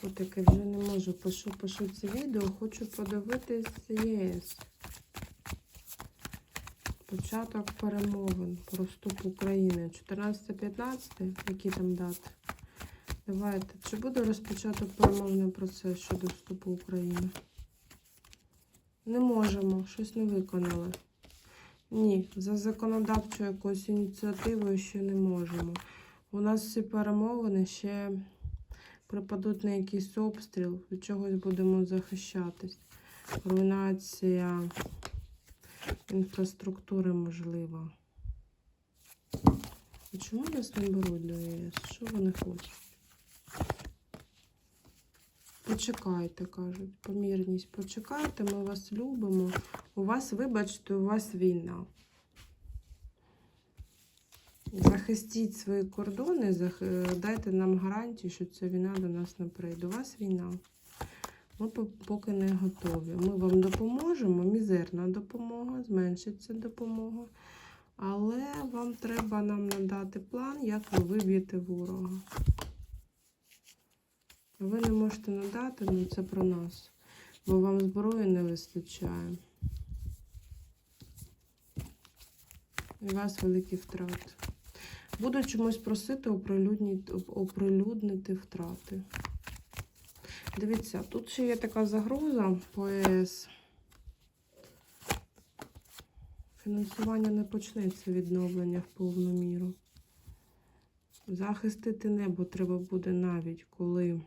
Котики вже не можу. Пишу, пишу це відео. Хочу подивитись ЄС. Початок перемовин про вступ України. 14-15, які там дати? Давайте. Чи буде розпочато перемовний процес щодо вступу України? Не можемо, щось не виконали. Ні, за законодавчою якоюсь ініціативою ще не можемо. У нас всі перемовини ще припадуть на якийсь обстріл, від чогось будемо захищатись. Руйнація інфраструктури можлива. І чому нас не беруть до ЄС? Що вони хочуть? Почекайте, кажуть, помірність, почекайте, ми вас любимо. У вас, вибачте, у вас війна. Захистіть свої кордони, дайте нам гарантію, що ця війна до нас не прийде. У вас війна. Ми поки не готові. Ми вам допоможемо, мізерна допомога, зменшиться допомога. Але вам треба нам надати план, як ви виб'єте ворога. Ви не можете надати, ну це про нас. Бо вам зброї не вистачає. І у вас великі втрати. Буду чомусь просити оприлюднити, втрати. Дивіться, тут ще є така загроза по ЕС. Фінансування не почнеться відновлення в повну міру. Захистити небо треба буде навіть коли.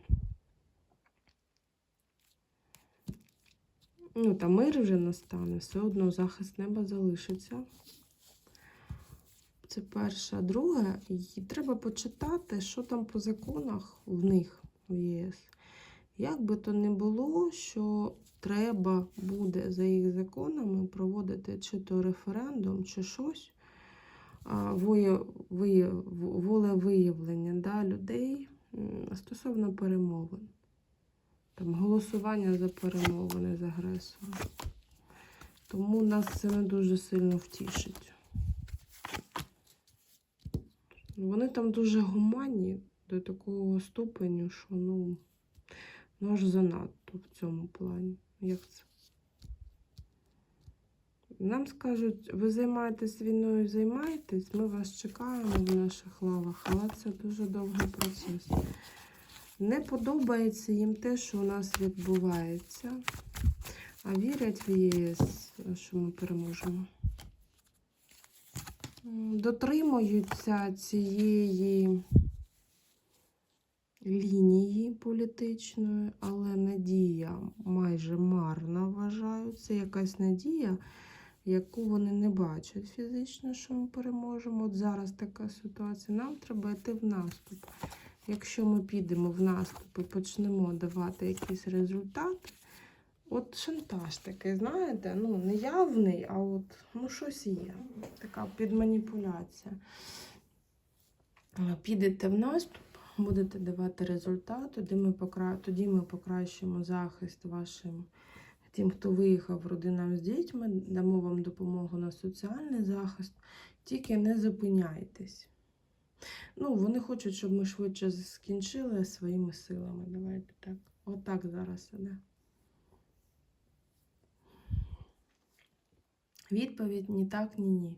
Ну, та мир вже настане, все одно захист неба залишиться. Це перше. Друге, і треба почитати, що там по законах в них в ЄС. Як би то не було, що треба буде за їх законами проводити чи то референдум, чи щось, волевиявлення да, людей стосовно перемовин. Там голосування за перемовини з агресором. Тому нас це не дуже сильно втішить. Вони там дуже гуманні до такого ступеню, що ну, ну аж занадто в цьому плані. Як це? Нам скажуть, ви займаєтесь війною, займаєтесь, ми вас чекаємо в наших лавах, але це дуже довгий процес. Не подобається їм те, що у нас відбувається, а вірять в ЄС, що ми переможемо. Дотримуються цієї лінії політичної, але надія майже марна вважають. Це якась надія, яку вони не бачать фізично, що ми переможемо. От зараз така ситуація. Нам треба йти в наступ. Якщо ми підемо в наступ і почнемо давати якісь результати, от шантаж такий, знаєте, ну не явний, а от ну щось є. Така підманіпуляція. Підете в наступ, будете давати результат, тоді ми, покра... тоді ми покращимо захист вашим тим, хто виїхав родинам з дітьми, дамо вам допомогу на соціальний захист, тільки не зупиняйтесь. Ну, вони хочуть, щоб ми швидше скінчили своїми силами. Давайте так. Отак зараз іде. Відповідь ні так, ні ні.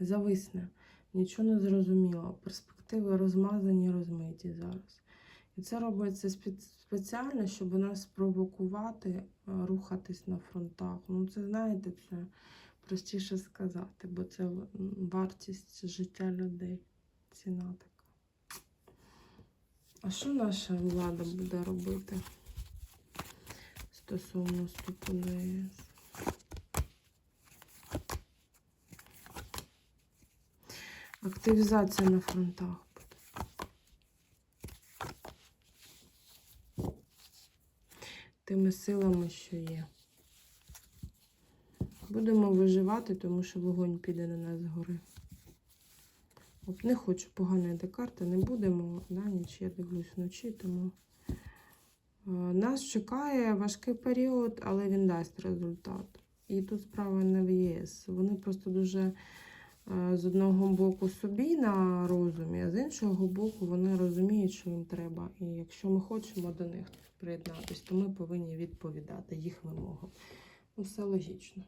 Зависне. Нічого не зрозуміло. Перспективи розмазані, розмиті зараз. І це робиться спеціально, щоб нас спровокувати е, рухатись на фронтах. Ну, це знаєте, це простіше сказати, бо це вартість життя людей. Ціна така. А що наша влада буде робити стосовно вступу на ЄС? Активізація на фронтах. Тими силами, що є. Будемо виживати, тому що вогонь піде на нас згори. От не хочу поганої йде карта, не будемо на ніч, я дивлюсь вночі, тому е, нас чекає важкий період, але він дасть результат. І тут справа не в ЄС. Вони просто дуже з одного боку собі на розумі, а з іншого боку вони розуміють, що їм треба. І якщо ми хочемо до них приєднатися, то ми повинні відповідати їх вимогам. Ну, все логічно.